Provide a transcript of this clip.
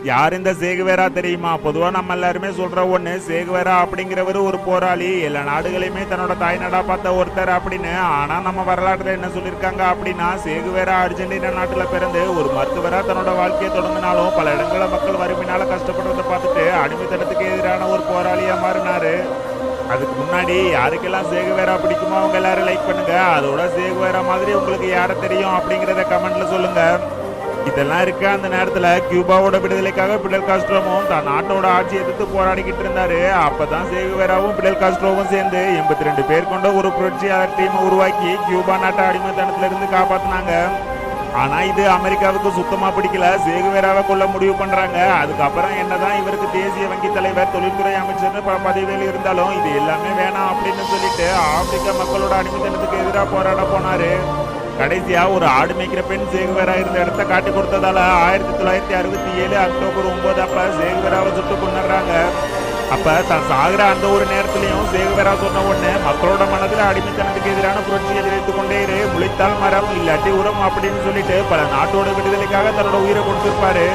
யார் இந்த சேகுவேரா தெரியுமா? பொதுவா நம்ம எல்லாருமே சொல்ற ஒண்ணு சேகுவேரா அப்படிங்கிறவர் ஒரு போராளி. எல்லா நாடுகளையுமே தன்னோட தாய்நாடா பார்த்த ஒருத்தர் அப்படின்னு. ஆனா நம்ம வரலாற்றுல என்ன சொல்லியிருக்காங்க அப்படின்னா சேகுவேரா அர்ஜென்டினா நாட்டுல பிறந்து ஒரு மருத்துவரா தன்னோட வாழ்க்கையை தொடங்கினாலும் பல இடங்களில் மக்கள் வறுமையினால கஷ்டப்படுறதை பார்த்துட்டு அடிமைத்தனத்துக்கு எதிரான ஒரு போராளியா மாறினாரு. அதுக்கு முன்னாடி யாருக்கெல்லாம் சேகுவேரா பிடிக்குமோ அவங்க எல்லாரும் லைக் பண்ணுங்க. அதோட சேகுவேரா மாதிரி உங்களுக்கு யாரை தெரியும் அப்படிங்கறத கமெண்ட்ல சொல்லுங்க. இதெல்லாம் இருக்க? அந்த நேரத்துல கியூபாவோட விடுதலைக்காக பிடல் காஸ்ட்ரோவும் தன் நாட்டோட ஆட்சி எதிர்த்து போராடிக்கிட்டு இருந்தாரு. அப்பதான் சேகுவேராவும் பிடல் காஸ்ட்ரோவும் சேர்ந்து எண்பத்தி ரெண்டு பேர் கொண்ட ஒரு புரட்சியாளர் டீம் உருவாக்கி கியூபா நாட்டை அடிமைத்தனத்துல இருந்து காப்பாத்தினாங்க. ஆனா இது அமெரிக்காவுக்கு சுத்தமா பிடிக்கல. சேகுவேராவை கொள்ள முடிவு பண்றாங்க. அதுக்கப்புறம் என்னதான் இவருக்கு தேசிய வங்கி தலைவர் தொழில்துறை அமைச்சர்னு பல பதவியில் இருந்தாலும் இது எல்லாமே வேணாம் அப்படின்னு சொல்லிட்டு ஆப்பிரிக்க மக்களோட அடிமைத்தனத்துக்கு எதிராக போராட போனாரு. கடைசியாக ஒரு ஆடு மேய்க்கிற பெண் சேகுவேரா இருந்த இடத்த காட்டி கொடுத்ததால ஆயிரத்தி தொள்ளாயிரத்தி அறுபத்தி ஏழு அக்டோபர் ஒன்பது அப்ப சேகுவேராவை சுட்டு கொண்டுறாங்க அப்ப தான் சாகுற அந்த ஒரு நேரத்திலையும் சேகுவேரா சொன்ன உடனே மக்களோட மனதில் அடிமைத்தனத்துக்கு எதிரான புரட்சி எதிர்த்து கொண்டே இரு முளைத்தால் மரம் இல்லாட்டி உரம் அப்படின்னு சொல்லிட்டு பல நாட்டோட விடுதலைக்காக தன்னோட உயிரை கொடுத்திருப்பாரு.